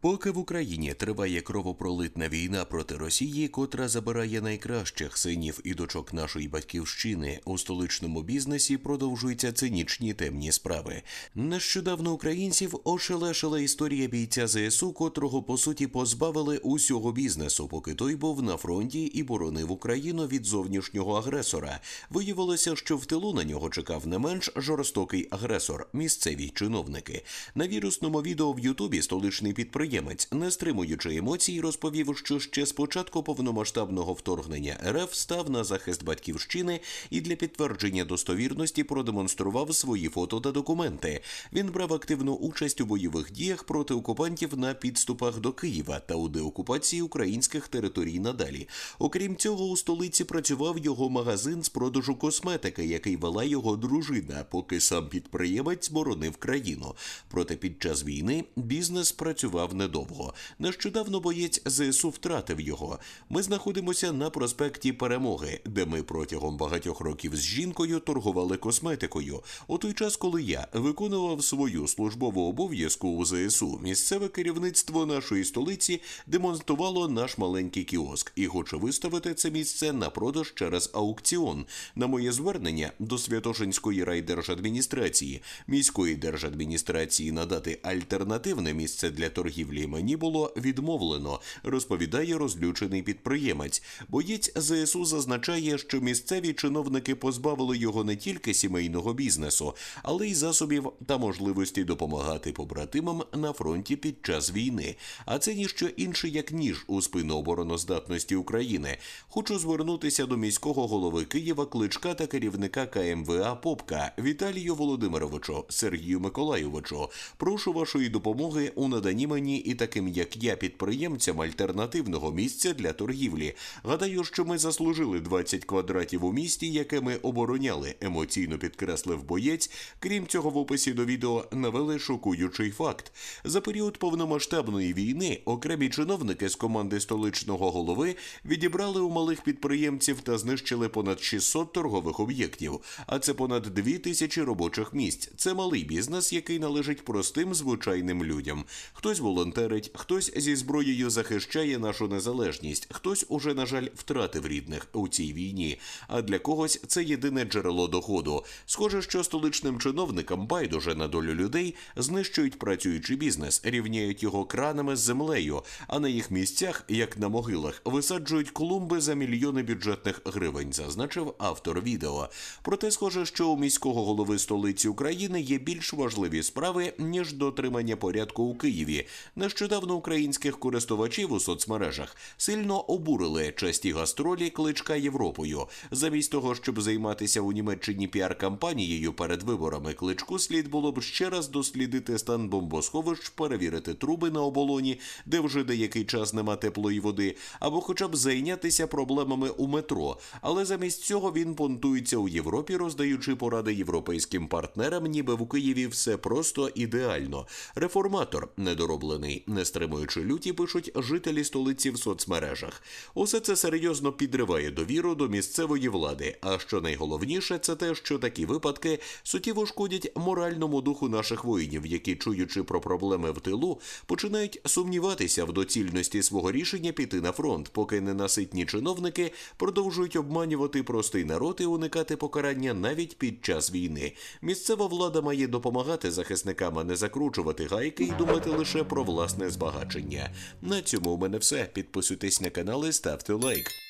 Поки в Україні триває кровопролитна війна проти Росії, котра забирає найкращих синів і дочок нашої батьківщини, у столичному бізнесі продовжуються цинічні темні справи. Нещодавно українців ошелешила історія бійця ЗСУ, котрого по суті позбавили усього бізнесу, поки той був на фронті і боронив Україну від зовнішнього агресора. Виявилося, що в тилу на нього чекав не менш жорстокий агресор місцеві чиновники. На вірусному відео в Ютубі столичний підприємець, не стримуючи емоцій, розповів, що ще з початку повномасштабного вторгнення РФ став на захист батьківщини і для підтвердження достовірності продемонстрував свої фото та документи. Він брав активну участь у бойових діях проти окупантів на підступах до Києва та у деокупації українських територій надалі. Окрім цього, у столиці працював його магазин з продажу косметики, який вела його дружина, поки сам підприємець боронив країну. Проте під час війни бізнес працював недовго. Нещодавно боєць ЗСУ втратив його. Ми знаходимося на проспекті Перемоги, де ми протягом багатьох років з жінкою торгували косметикою. У той час, коли я виконував свою службову обов'язку у ЗСУ, місцеве керівництво нашої столиці демонструвало наш маленький кіоск і хоче виставити це місце на продаж через аукціон. На моє звернення до Святошинської райдержадміністрації, міської держадміністрації надати альтернативне місце для торгівлі мені було відмовлено, розповідає розлючений підприємець. Боєць ЗСУ зазначає, що місцеві чиновники позбавили його не тільки сімейного бізнесу, але й засобів та можливості допомагати побратимам на фронті під час війни. А це ніщо інше, як ніж у спину обороноздатності України. Хочу звернутися до міського голови Києва Кличка та керівника КМВА Попка Віталію Володимировичу Сергію Миколайовичу. Прошу вашої допомоги у наданні мені і таким, як я, підприємцям альтернативного місця для торгівлі. Гадаю, що ми заслужили 20 квадратів у місті, яке ми обороняли. Емоційно підкреслив боєць. Крім цього, в описі до відео навели шокуючий факт. За період повномасштабної війни окремі чиновники з команди столичного голови відібрали у малих підприємців та знищили понад 600 торгових об'єктів. А це понад 2 тисячі робочих місць. Це малий бізнес, який належить простим звичайним людям. Хтось волонтерить, хтось зі зброєю захищає нашу незалежність, хтось уже, на жаль, втратив рідних у цій війні. А для когось це єдине джерело доходу. Схоже, що столичним чиновникам байдуже на долю людей знищують працюючий бізнес, рівняють його кранами з землею, а на їх місцях, як на могилах, висаджують клумби за мільйони бюджетних гривень, зазначив автор відео. Проте, схоже, що у міського голови столиці України є більш важливі справи ніж дотримання порядку у Києві. Нещодавно українських користувачів у соцмережах сильно обурили часті гастролі кличка Європою. Замість того, щоб займатися у Німеччині піар-кампанією перед виборами, кличку слід було б ще раз дослідити стан бомбосховищ, перевірити труби на оболоні, де вже деякий час нема теплої води, або хоча б зайнятися проблемами у метро. Але замість цього він понтується у Європі, роздаючи поради європейським партнерам, ніби в Києві все просто ідеально. Реформатор недороблений, не стримуючи люті, пишуть жителі столиці в соцмережах. Усе це серйозно підриває довіру до місцевої влади. А що найголовніше, це те, що такі випадки суттєво шкодять моральному духу наших воїнів, які, чуючи про проблеми в тилу, починають сумніватися в доцільності свого рішення піти на фронт, поки ненаситні чиновники продовжують обманювати простий народ і уникати покарання навіть під час війни. Місцева влада має допомагати захисникам, а не закручувати гайки і думати лише про власне збагачення. На цьому у мене все. Підписуйтесь на канал і ставте лайк.